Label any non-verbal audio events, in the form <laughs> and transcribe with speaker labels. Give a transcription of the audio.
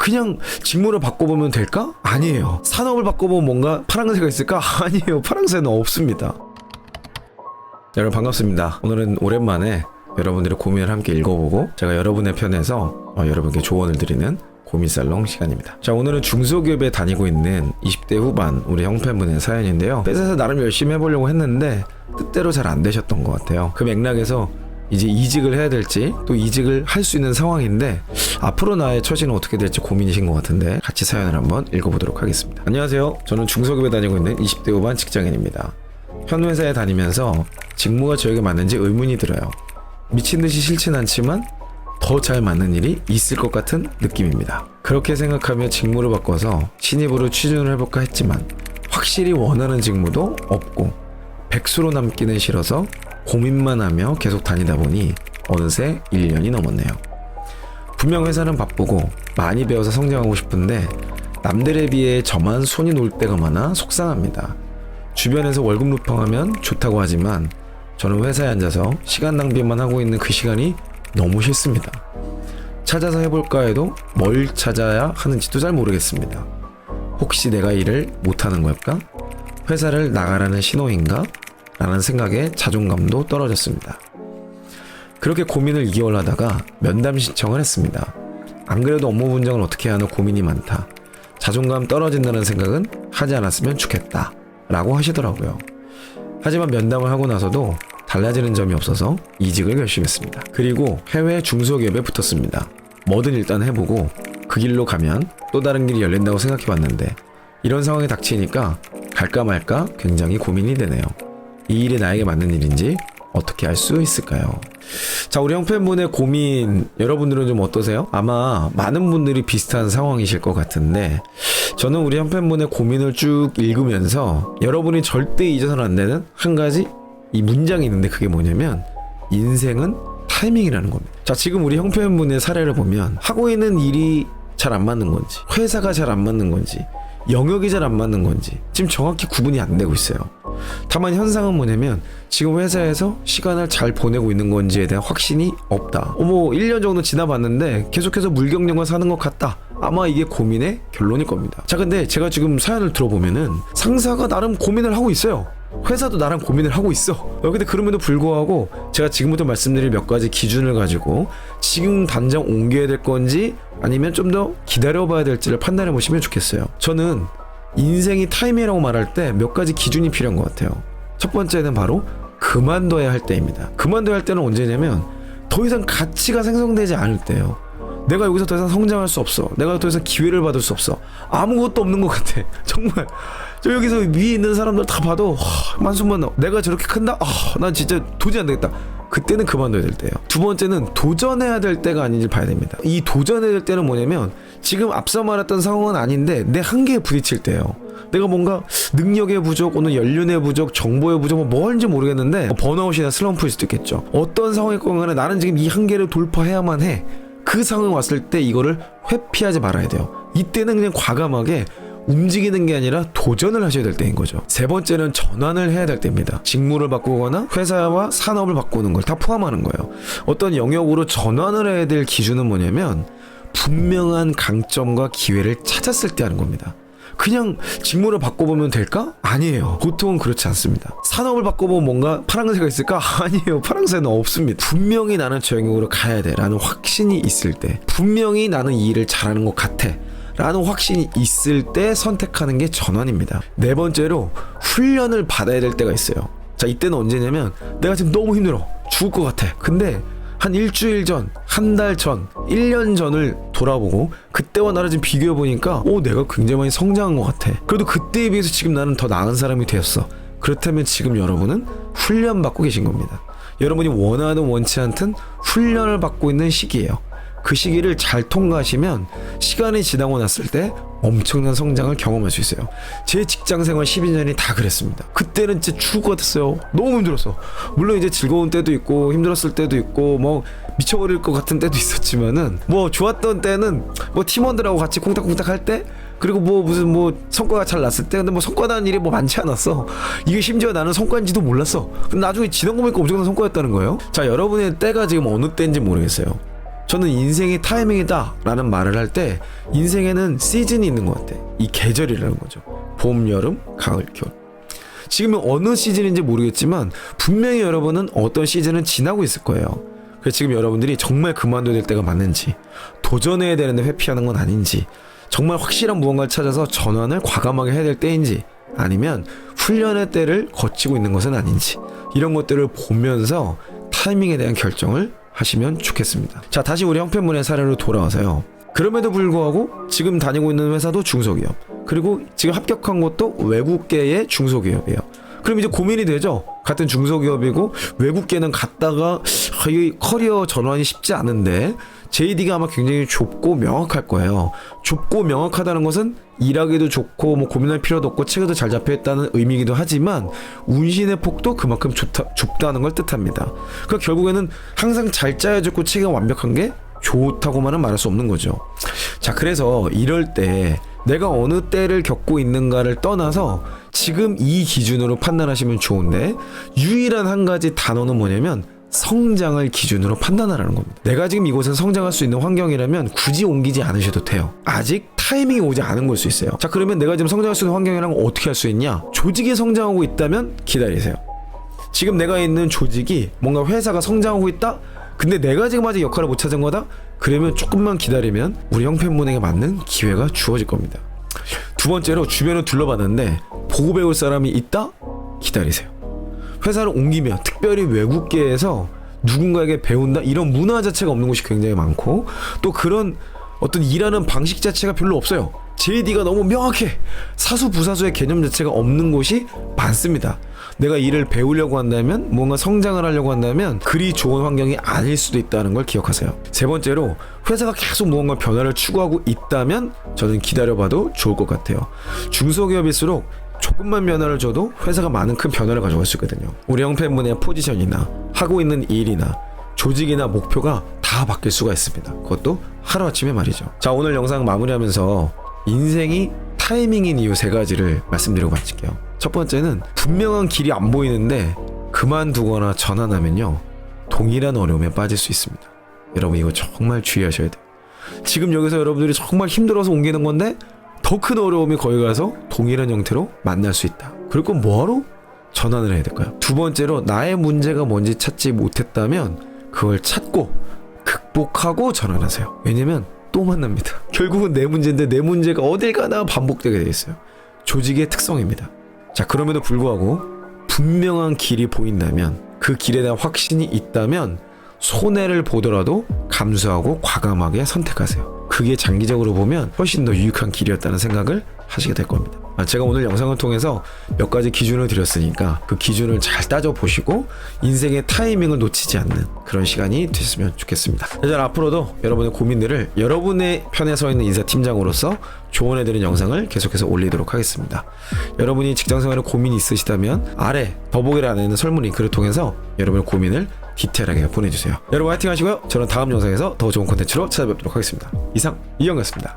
Speaker 1: 그냥 직무를 바꿔보면 될까? 아니에요. 산업을 바꿔보면 뭔가 파랑새가 있을까? <laughs> 아니에요. 파랑새는 없습니다. 여러분 반갑습니다. 오늘은 오랜만에 여러분들의 고민을 함께 읽어보고 제가 여러분의 편에서 어, 여러분께 조언을 드리는 고민살롱 시간입니다. 자 오늘은 중소기업에 다니고 있는 20대 후반 우리 형편분의 사연인데요. 회사에서 나름 열심히 해보려고 했는데 뜻대로 잘 안 되셨던 것 같아요. 그 맥락에서 이제 이직을 해야 될지 또 이직을 할 수 있는 상황인데 앞으로 나의 처지는 어떻게 될지 고민이신 것 같은데 같이 사연을 한번 읽어보도록 하겠습니다. 안녕하세요. 저는 중소기업에 다니고 있는 20대 후반 직장인입니다. 현 회사에 다니면서 직무가 저에게 맞는지 의문이 들어요. 미친 듯이 싫진 않지만 더 잘 맞는 일이 있을 것 같은 느낌입니다. 그렇게 생각하며 직무를 바꿔서 신입으로 취준을 해볼까 했지만 확실히 원하는 직무도 없고 백수로 남기는 싫어서 고민만 하며 계속 다니다 보니 어느새 1년이 넘었네요. 분명 회사는 바쁘고 많이 배워서 성장하고 싶은데 남들에 비해 저만 손이 놀 때가 많아 속상합니다. 주변에서 월급 루팡하면 좋다고 하지만 저는 회사에 앉아서 시간 낭비만 하고 있는 그 시간이 너무 싫습니다. 찾아서 해볼까 해도 뭘 찾아야 하는지도 잘 모르겠습니다. 혹시 내가 일을 못하는 걸까? 회사를 나가라는 신호인가? 라는 생각에 자존감도 떨어졌습니다. 그렇게 고민을 2개월 하다가 면담 신청을 했습니다. 안 그래도 업무 분장을 어떻게 하는 고민이 많다. 자존감 떨어진다는 생각은 하지 않았으면 좋겠다. 라고 하시더라고요. 하지만 면담을 하고 나서도 달라지는 점이 없어서 이직을 결심했습니다. 그리고 해외 중소기업에 붙었습니다. 뭐든 일단 해보고 그 길로 가면 또 다른 길이 열린다고 생각해 봤는데 이런 상황이 닥치니까 갈까 말까 굉장히 고민이 되네요. 이 일이 나에게 맞는 일인지 어떻게 알 수 있을까요? 자, 우리 형팬분의 고민 여러분들은 좀 어떠세요? 아마 많은 분들이 비슷한 상황이실 것 같은데 저는 우리 형팬분의 고민을 쭉 읽으면서 여러분이 절대 잊어서는 안 되는 한 가지 이 문장이 있는데 그게 뭐냐면 인생은 타이밍이라는 겁니다. 자, 지금 우리 형편분의 사례를 보면 하고 있는 일이 잘 안 맞는 건지, 회사가 잘 안 맞는 건지, 영역이 잘 안 맞는 건지 지금 정확히 구분이 안 되고 있어요. 다만 현상은 뭐냐면 지금 회사에서 시간을 잘 보내고 있는 건지에 대한 확신이 없다. 어머, 1년 정도 지나봤는데 계속해서 물경련과 사는 것 같다. 아마 이게 고민의 결론일 겁니다. 자, 근데 제가 지금 사연을 들어보면은 상사가 나름 고민을 하고 있어요. 회사도 나랑 고민을 하고 있어. 어, 근데 그럼에도 불구하고 제가 지금부터 말씀드릴 몇 가지 기준을 가지고 지금 당장 옮겨야 될 건지 아니면 좀 더 기다려봐야 될지를 판단해 보시면 좋겠어요. 저는 인생이 타임이라고 말할 때 몇 가지 기준이 필요한 것 같아요. 첫 번째는 바로 그만둬야 할 때입니다. 그만둬야 할 때는 언제냐면 더 이상 가치가 생성되지 않을 때예요. 내가 여기서 더 이상 성장할 수 없어. 내가 더 이상 기회를 받을 수 없어. 아무것도 없는 것 같아. <laughs> 정말. 저 여기서 위에 있는 사람들 다 봐도 하, 만수만 내가 저렇게 큰다? 아, 난 진짜 도저히 안 되겠다. 그때는 그만둬야 될 때예요. 두 번째는 도전해야 될 때가 아닌지 봐야 됩니다. 이 도전해야 될 때는 뭐냐면 지금 앞서 말했던 상황은 아닌데 내 한계에 부딪힐 때예요. 내가 뭔가 능력의 부족, 오늘 연륜의 부족, 정보의 부족, 뭐 뭐인지 모르겠는데 뭐 번아웃이나 슬럼프일 수도 있겠죠. 어떤 상황이건 간에 나는 지금 이 한계를 돌파해야만 해. 그 상황이 왔을 때 이거를 회피하지 말아야 돼요. 이때는 그냥 과감하게 움직이는 게 아니라 도전을 하셔야 될 때인 거죠. 세 번째는 전환을 해야 될 때입니다. 직무를 바꾸거나 회사와 산업을 바꾸는 걸 다 포함하는 거예요. 어떤 영역으로 전환을 해야 될 기준은 뭐냐면 분명한 강점과 기회를 찾았을 때 하는 겁니다. 그냥 직무를 바꿔보면 될까? 아니에요. 보통은 그렇지 않습니다. 산업을 바꿔보면 뭔가 파랑새가 있을까? <laughs> 아니에요. 파랑새는 없습니다. 분명히 나는 저 영역으로 가야 돼. 라는 확신이 있을 때. 분명히 나는 이 일을 잘하는 것 같아. 라는 확신이 있을 때 선택하는 게 전환입니다. 네 번째로 훈련을 받아야 될 때가 있어요. 자, 이때는 언제냐면 내가 지금 너무 힘들어. 죽을 것 같아. 근데 한 일주일 전, 한 달 전, 1년 전을 돌아보고 그때와 나를 지금 비교해 보니까 오 내가 굉장히 많이 성장한 것 같아. 그래도 그때에 비해서 지금 나는 더 나은 사람이 되었어. 그렇다면 지금 여러분은 훈련 받고 계신 겁니다. 여러분이 원하든 원치 않든 훈련을 받고 있는 시기예요. 그 시기를 잘 통과하시면 시간이 지나고 났을 때 엄청난 성장을 경험할 수 있어요. 제 직장 생활 12년이 다 그랬습니다. 그때는 진짜 것 같았어요. 너무 힘들었어. 물론 이제 즐거운 때도 있고 힘들었을 때도 있고 뭐 미쳐버릴 것 같은 때도 있었지만은 뭐 좋았던 때는 뭐 팀원들하고 같이 콩닥콩닥 할 때 그리고 뭐 무슨 뭐 성과가 잘 났을 때 근데 뭐 성과 나는 일이 뭐 많지 않았어 이게 심지어 나는 성과인지도 몰랐어 근데 나중에 지난 거 보니까 엄청난 성과였다는 거예요 자 여러분의 때가 지금 어느 때인지 모르겠어요 저는 인생의 타이밍이다 라는 말을 할 때 인생에는 시즌이 있는 것 같아. 이 계절이라는 거죠. 봄, 여름, 가을, 겨울. 지금은 어느 시즌인지 모르겠지만 분명히 여러분은 어떤 시즌은 지나고 있을 거예요. 그래서 지금 여러분들이 정말 그만둬야 될 때가 맞는지 도전해야 되는데 회피하는 건 아닌지 정말 확실한 무언가를 찾아서 전환을 과감하게 해야 될 때인지 아니면 훈련의 때를 거치고 있는 것은 아닌지 이런 것들을 보면서 타이밍에 대한 결정을 하시면 좋겠습니다. 자, 다시 우리 형편문의 사례로 돌아와서요. 그럼에도 불구하고 지금 다니고 있는 회사도 중소기업 그리고 지금 합격한 것도 외국계의 중소기업이에요. 그럼 이제 고민이 되죠. 같은 중소기업이고 외국계는 갔다가 아, 이 커리어 전환이 쉽지 않은데 JD가 아마 굉장히 좁고 명확할 거예요. 좁고 명확하다는 것은 일하기도 좋고 뭐 고민할 필요도 없고 체계도 잘 잡혀 있다는 의미이기도 하지만 운신의 폭도 그만큼 좋다, 좁다는 걸 뜻합니다. 그러니까 결국에는 항상 잘 짜여졌고 체계가 완벽한 게 좋다고만은 말할 수 없는 거죠. 자, 그래서 이럴 때 내가 어느 때를 겪고 있는가를 떠나서 지금 이 기준으로 판단하시면 좋은데 유일한 한 가지 단어는 뭐냐면 성장을 기준으로 판단하라는 겁니다. 내가 지금 이곳에 성장할 수 있는 환경이라면 굳이 옮기지 않으셔도 돼요. 아직 타이밍이 오지 않은 걸 수 있어요. 자, 그러면 내가 지금 성장할 수 있는 환경이라면 어떻게 할 수 있냐? 조직이 성장하고 있다면 기다리세요. 지금 내가 있는 조직이 뭔가 회사가 성장하고 있다? 근데 내가 지금 아직 역할을 못 찾은 거다? 그러면 조금만 기다리면 우리 형편문에게 맞는 기회가 주어질 겁니다. 두 번째로 주변을 둘러봤는데 보고 배울 사람이 있다? 기다리세요. 회사를 옮기면 특별히 외국계에서 누군가에게 배운다 이런 문화 자체가 없는 곳이 굉장히 많고 또 그런 어떤 일하는 방식 자체가 별로 없어요. JD가 너무 명확해. 사수 부사수의 개념 자체가 없는 곳이 많습니다. 내가 일을 배우려고 한다면 뭔가 성장을 하려고 한다면 그리 좋은 환경이 아닐 수도 있다는 걸 기억하세요. 세 번째로 회사가 계속 무언가 변화를 추구하고 있다면 저는 기다려봐도 좋을 것 같아요. 중소기업일수록 조금만 변화를 줘도 회사가 많은 큰 변화를 가져갈 수 있거든요. 우리 형편분의 포지션이나 하고 있는 일이나 조직이나 목표가 다 바뀔 수가 있습니다. 그것도 하루아침에 말이죠. 자, 오늘 영상 마무리하면서 인생이 타이밍인 이유 세 가지를 말씀드리고 마칠게요. 첫 번째는 분명한 길이 안 보이는데 그만두거나 전환하면요. 동일한 어려움에 빠질 수 있습니다. 여러분 이거 정말 주의하셔야 돼요. 지금 여기서 여러분들이 정말 힘들어서 옮기는 건데 더 큰 어려움이 거기 가서 동일한 형태로 만날 수 있다. 그리고 뭐하러 전환을 해야 될까요? 두 번째로 나의 문제가 뭔지 찾지 못했다면 그걸 찾고 극복하고 전환하세요. 왜냐면 또 만납니다. <laughs> 결국은 내 문제인데 내 문제가 어딜 가나 반복되게 돼 있어요. 조직의 특성입니다. 자, 그럼에도 불구하고 분명한 길이 보인다면 그 길에 대한 확신이 있다면 손해를 보더라도 감수하고 과감하게 선택하세요. 그게 장기적으로 보면 훨씬 더 유익한 길이었다는 생각을 하시게 될 겁니다. 아, 제가 오늘 영상을 통해서 몇 가지 기준을 드렸으니까 그 기준을 잘 따져 보시고 인생의 타이밍을 놓치지 않는 그런 시간이 되셨으면 좋겠습니다. 저는 앞으로도 여러분의 고민들을 여러분의 편에 서 있는 인사팀장으로서 조언해드리는 영상을 계속해서 올리도록 하겠습니다. 여러분이 직장생활에 고민이 있으시다면 아래 더보기란에 있는 설문 링크를 통해서 여러분의 고민을 디테일하게 보내주세요. 여러분 화이팅 하시고요. 저는 다음 영상에서 더 좋은 콘텐츠로 찾아뵙도록 하겠습니다. 이상 이영이었습니다.